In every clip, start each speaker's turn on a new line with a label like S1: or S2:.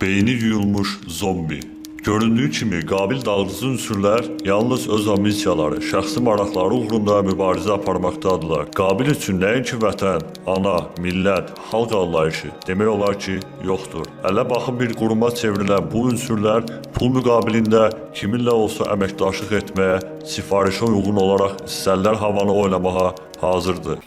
S1: Beyni yuyulmuş zombi. Göründüyü kimi qabil dağıdıcı ünsürlər yalnız öz ambisiyaları, şəxsi maraqları uğrunda mübarizə aparmaqdadırlar. Qabil üçün nəinki vətən, ana, millət, xalq anlayışı demək olar ki, yoxdur. Ələ baxın bir quruma çevrilən bu ünsürlər pul müqabilində kiminlə olsa əməkdaşlıq etməyə, sifarişə uyğun olaraq istərlər havanı oynamağa hazırdır.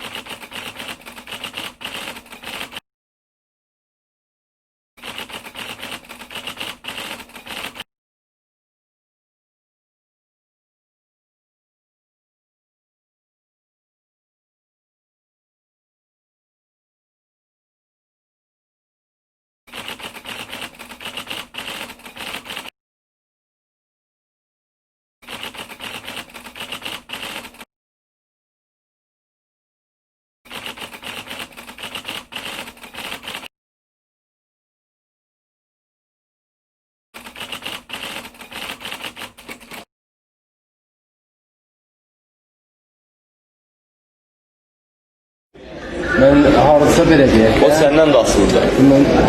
S2: Ben hardasa verəcəyəm.
S3: O səndən də asılıdır.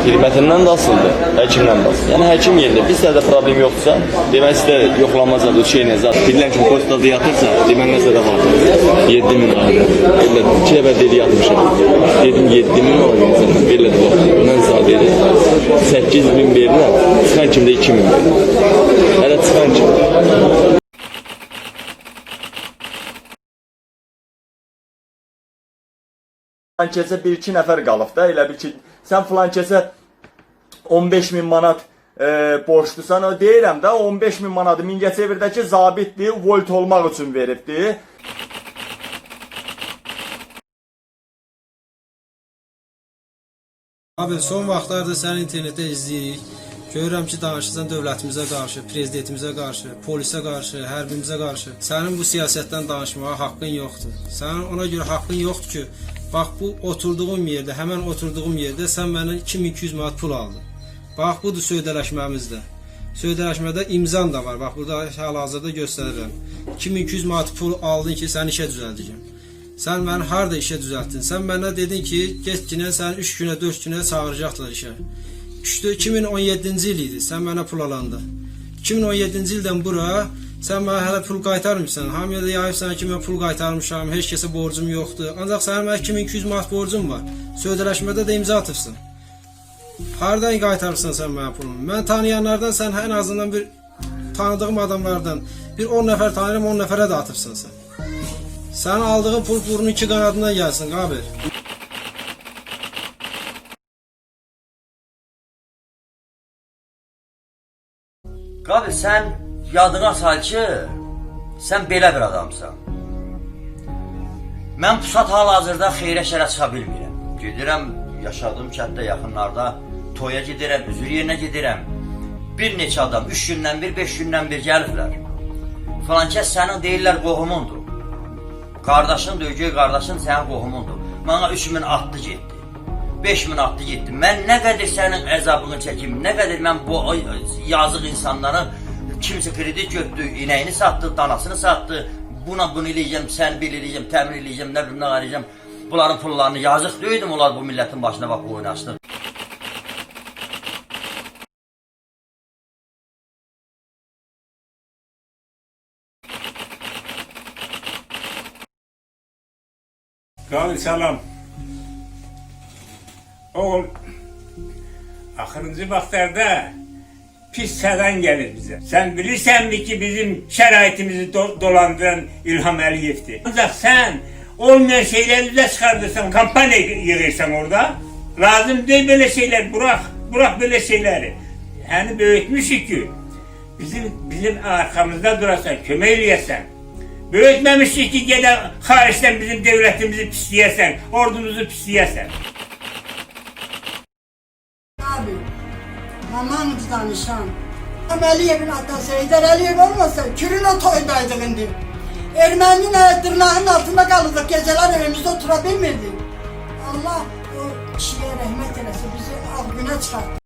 S3: Xidmətindən də asılıdır, həkimdən də asılıdır. Yəni həkim yerində bir sənədə problem yoxdursa, demək istə yoxlanma zadı, o şeylə zat. Bilirəm ki, postada yatırsa, demən nəsə də var. 7000 ayrı. Belə iki əvvəl dedi yatmışam. Dedim 7000 olacaq. Belə də var. Mən sağ dedi. 8000 verirəm. Çıxan kimdə 2000 verir. Hələ çıxan kim?
S4: Filan kəsə bir iki nəfər qalıb da, elə bil ki, sən filan kəsə 15 min manat e, borçlusan, o deyirəm də 15 min manatı Mingəçevirdəki zabitdir, volt olmaq üçün veribdi.
S5: Abi son vaxtlarda sən internetdə izləyirik. Görürəm ki, danışırsan dövlətimizə qarşı, prezidentimizə qarşı, polisə qarşı, hərbimizə qarşı. Sənin bu siyasətdən danışmağa haqqın yoxdur. Sənin ona görə haqqın yoxdur ki, bax bu oturduğum yerdə, həmin oturduğum yerdə sən məndən 2200 manat pul aldın. Bax budur söydələşməmizdə. Söydələşmədə imzam da var. Bax burada hal-hazırda göstərirəm. 2200 manat pul aldın ki, səni işə düzəldəcəm. Sən məni harda işə düzəltdin? Sən mənə dedin ki, get günə səni 3 günə, 4 günə çağıracaqlar işə. İşte 2017-ci il idi. Sən mənə pul alanda. 2017-ci ildən bura sən mənə hələ pul qaytarmısan. Hamıya da yayıbsan ki, mən pul qaytarmışam, heç kəsə borcum yoxdur. Ancaq sənin mənə 2200 manat borcum var. Söydələşmədə də imza atıbsan. Hardan qaytarırsan sən mənə pulumu? Mən tanıyanlardan sən ən azından bir tanıdığım adamlardan bir 10 nəfər tanıyıram, 10 nəfərə də atıbsan sən. Sən aldığın pul burnun iki qanadından gəlsin, qabil.
S6: Qabil, sən yadına sal ki, sən belə bir adamsan. Mən pusat hal-hazırda xeyrə şərə çıxa bilmirəm. Gedirəm, yaşadığım kənddə yaxınlarda toya gedirəm, üzür yerinə gedirəm. Bir neçə adam, üç gündən bir, beş gündən bir gəliblər. Falan kəs sənin deyirlər qohumundur. Qardaşın, döygöy qardaşın sənin qohumundur. Mənə 3000 atdı getdi. 5000 atdı getdi. Mən nə qədər sənin əzabını çəkim, nə qədər mən bu yazıq insanlara kimsə kredit götürdü, inəyini satdı, danasını satdı. Buna bunu eləyəcəm, sən bil eləyəcəm, təmin eləyəcəm, nə bilim nə eləyəcəm. Bunların pullarını yazıq deyildim onlar bu millətin başına bax bu oynaşdı.
S7: Qabil salam. Oğul, axırıncı vaxtlarda pis sədən gəlir bizə. Sən bilirsənmi ki, bizim şəraitimizi do dolandıran İlham Əliyevdir. Ancaq sən olmayan şeyləri üzə çıxardırsan, kampaniya yığırsan orada. Lazım deyil belə şeylər, bırax, bırax belə şeyləri. Yəni böyütmüşük ki, bizim bizim arxamızda durasan, kömək eləyəsən. Böyütməmişik ki, gedən xaricdən bizim dövlətimizi pisləyəsən, ordumuzu pisləyəsən.
S8: Aman danışan. Əməliyevin atası Heydər Əliyev olmasa Kürün o toydaydık indi. Erməninin e, tırnağının altında kalırdık, geceler evimizde otura bilmirdik. Allah o kişiye rahmet eylesin, bizi al güne çıkarttı.